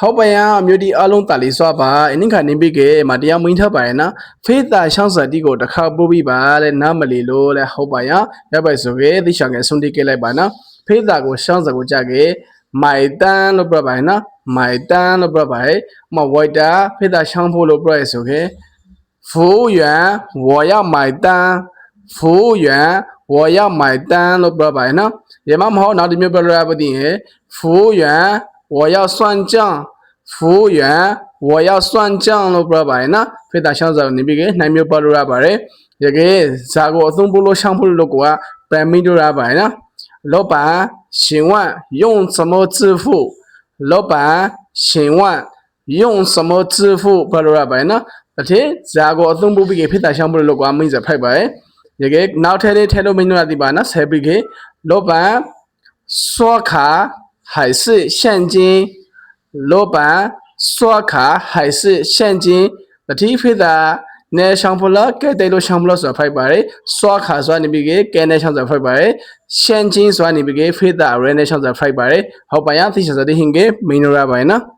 ဟောက်ပယံအမျိုးဒီအလုံးတာလီစွာပါအင်းခါနေပိကေမတရားမင်းထပ်ပါရနော်ဖေးတာရှောင်းစတီကိုတစ်ခါပို့ပြီးပါလဲနားမလီလို့လဲဟောက်ပယံရပိုက်ဆိုကေတိချောင်ကေဆွန်တီကေလိုက်ပါနော်ဖေးတာကိုရှောင်းစကိုကြကေမိုင်တန်လို့ပြပါရနော်မိုင်တန်လို့ပြပါရမဝိုက်တာဖေးတာရှောင်းဖို့လို့ပြရဆိုကေ服务员我要买单服务员我要买单လို့ပြပါရနော်ရေမမဟုတ်နောက်တစ်မျိုးပြရပါသေးရင်服务员 我要算账服务员我要算账လို့ပြပါရနော်ဖေးတာရှောင်းစနေပြီကေနိုင်မျိုးပြလို့ရပါတယ်ရကေဇာကိုအသုံးဖို့လို့ရှောင်းဖို့လို့ကိုကပန်မီလို့ရပါတယ်နော်老板，请问用什么支付？老板，请问用什么支付？ဘယ်လိုရပါလဲနော်။တစ်ထည့်ဇာကိုအသုံးပြုပြီးဖြစ်တာရှောင်းဖို့လို့ကွာမင်းစဖိုက်ပါရဲ့။ဒီကေနောက်ထည့်လေးထည့်လို့မင်းတို့ရသည်ပါနော်။ဆက်ပြီးကေ老板刷卡 还是现金？老板刷卡还是现金？တစ်ထည့်ဖြစ်တာနဲရှောင်းဖို့လားကဲတဲ့လို့ရှောင်းဖို့လားဆိုဖိုက်ပါရဲ့။刷卡ဆိုတာနေပြီးကေကဲနဲ့ရှောင်းဆိုဖိုက်ပါရဲ့။现金ဆိုတာနေပြီးကေဖြစ်တာရဲနဲ့ရှောင်းဆိုဖိုက်ပါရဲ့။ဟောပါရသိချင်စတဲ့ဟင်ကေမင်းတို့ရပါရဲ့နော်။